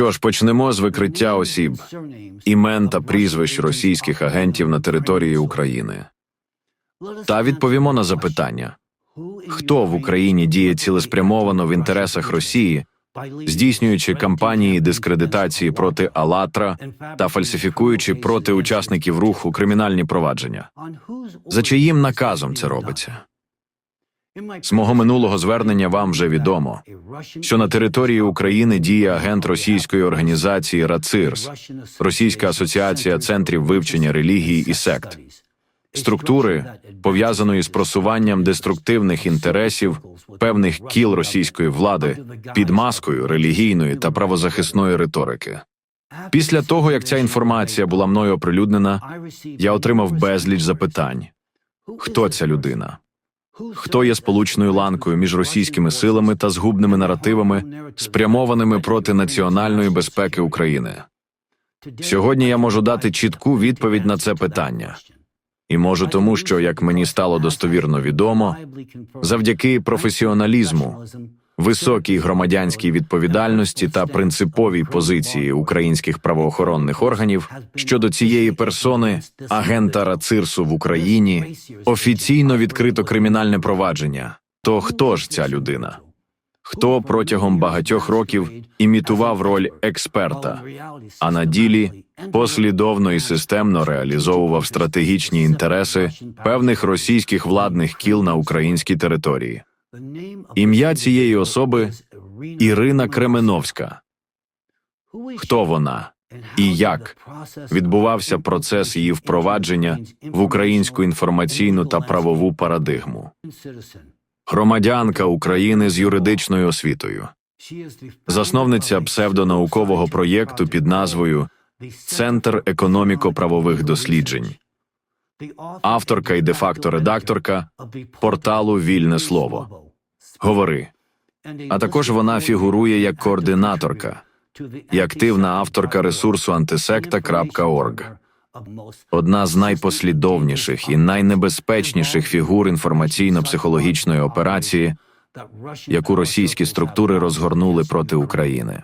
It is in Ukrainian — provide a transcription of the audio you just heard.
Що ж, почнемо з викриття осіб, імен та прізвищ російських агентів на території України. Та відповімо на запитання: хто в Україні діє цілеспрямовано в інтересах Росії, здійснюючи кампанії дискредитації проти Алатра та фальсифікуючи проти учасників руху кримінальні провадження? За чиїм наказом це робиться? З мого минулого звернення вам вже відомо, що на території України діє агент російської організації РАЦИРС, Російська асоціація центрів вивчення релігії і сект, структури, пов'язаної з просуванням деструктивних інтересів певних кіл російської влади під маскою релігійної та правозахисної риторики. Після того, як ця інформація була мною оприлюднена, я отримав безліч запитань: хто ця людина? Хто є сполучною ланкою між російськими силами та згубними наративами, спрямованими проти національної безпеки України? Сьогодні я можу дати чітку відповідь на це питання. І можу тому, що, як мені стало достовірно відомо, завдяки професіоналізму, високій громадянській відповідальності та принциповій позиції українських правоохоронних органів щодо цієї персони, агента Рацирсу в Україні, офіційно відкрито кримінальне провадження. То хто ж ця людина? Хто протягом багатьох років імітував роль експерта, а на ділі послідовно і системно реалізовував стратегічні інтереси певних російських владних кіл на українській території? Ім'я цієї особи Ірина Кременовська. Хто вона і як відбувався процес її впровадження в українську інформаційну та правову парадигму? Громадянка України з юридичною освітою, засновниця псевдонаукового проєкту під назвою Центр економіко-правових досліджень, авторка і де-факто редакторка порталу Вільне слово. Говори. А також вона фігурує як координаторка і активна авторка ресурсу антисекта.орг. Одна з найпослідовніших і найнебезпечніших фігур інформаційно-психологічної операції, яку російські структури розгорнули проти України.